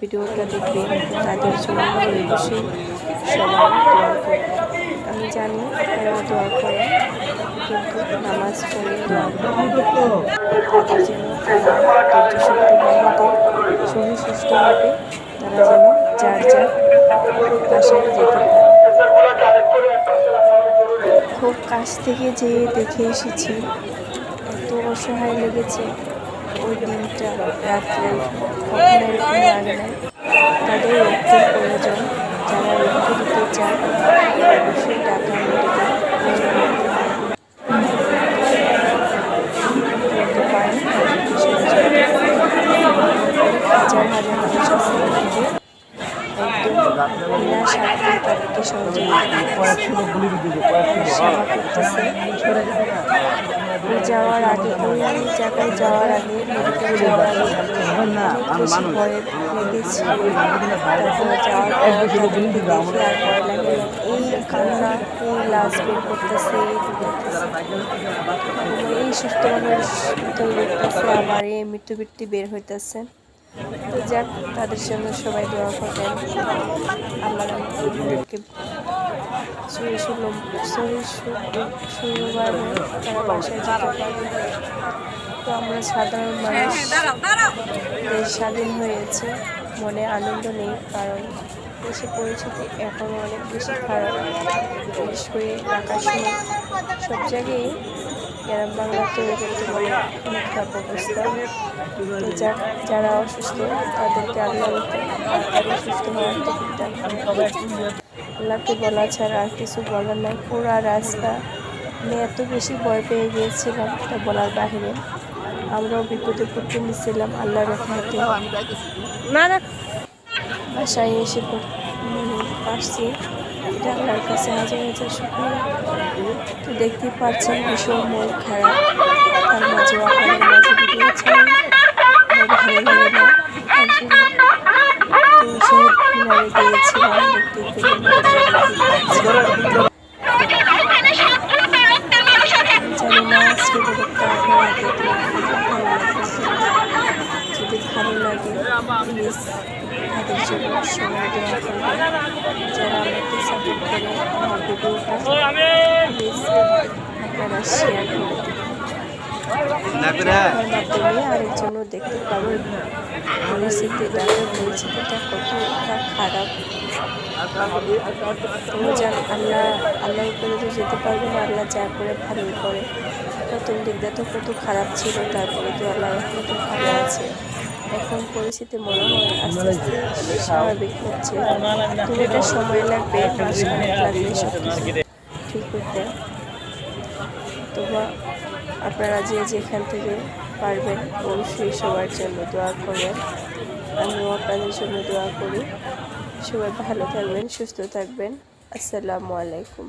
ভিডিওটা তাদের জন্য অবশ্যই সবাই করবেন। আমি জানি আপনারা দোয়া করেন কিন্তু নামাজ পড়ে দোয়া শরীর সুস্থ হবে তারা যেন যার যার বাসায় যেতে খুব কাছ থেকে যেয়ে দেখে এসেছি। এত অসহায় লেগেছে। ওই দিনটা রাত্রে কখনো এরকম লাগে তাদের রক্তের প্রয়োজন যারা রক্ত দিতে চায় অবশ্যই টাকা হাজার হাজার মানুষ আছে একদম বিনা স্বার্থে তাদেরকে সহযোগিতা সেবা করতেছে যাওয়ার আগে ওই জায়গায় যাওয়ার আগে মেডিকেল যাওয়ার বেশি যাওয়ার লাগে। এই কান্না, এই লাশ বের করতেছে, এই সুস্থ মানুষ আবার এই মৃত্যু বৃত্তি বের হইতেছে। যাক, তাদের জন্য সবাই দোয়া করবেন। আল্লাহ শরীর সুলভ তারা বাসায় যেতে পারবে তো আমরা সাধারণ মানুষ দেশ স্বাধীন হয়েছে মনে আনন্দ নেই কারণ দেশে পরিস্থিতি এখনও অনেক বেশি খারাপ বিশেষ করে ঢাকার সময় সব জায়গায় গ্রাম বাংলাতে বর্তমানে অনেক খারাপ অবস্থা তো যারা অসুস্থ তাদেরকে আল্লাহ তাড়াতাড়ি সুস্থ হওয়ার। আল্লাহকে বলা ছাড়া আর কিছু বলার নাই। পুরা রাস্তা আমি এত বেশি ভয় পেয়ে গিয়েছিলাম তা বলার বাহিরে আমরাও বিপদে পড়তে নিচ্ছিলাম আল্লাহ রহমতে। না না। বাসায় এসে পড়- মানে পারছি এটা আল্লাহর কাছে হাজার হাজার শুক্রিয়া। তো দেখতেই পাচ্ছেন ভীষণ মন খারাপ। তার মাঝে প্লিজ তাদের জন্য সবাই দোয়া করবেন যারা আমাকে সাপোর্ট করে আমার ভিডিওটা প্লিজ আপনারা শেয়ার করে মাধ্যমে আরেকজনও দেখতে পাবেন। পরিস্থিতি তাদের পরিস্থিতিটা কতটা খারাপ। জান আল্লাহ আল্লাহ উপরে তো যেতে পারবে না আল্লাহ যা করে ভালোই করে। প্রথম দিকটা তো কত খারাপ ছিল তারপরে তো আল্লাহ রহমতে ভালো আছে। এখন পরিস্থিতি মনে হয় আস্তে আস্তে স্বাভাবিক হচ্ছে। এটা সময় লাগবে ঠিক করতে। তোমরা আপনারা যে যেখান থেকে পারবেন অবশ্যই সবার জন্য দোয়া করবেন। আমিও আপনাদের জন্য দোয়া করি। সবাই ভালো থাকবেন, সুস্থ থাকবেন। আসসালামু আলাইকুম।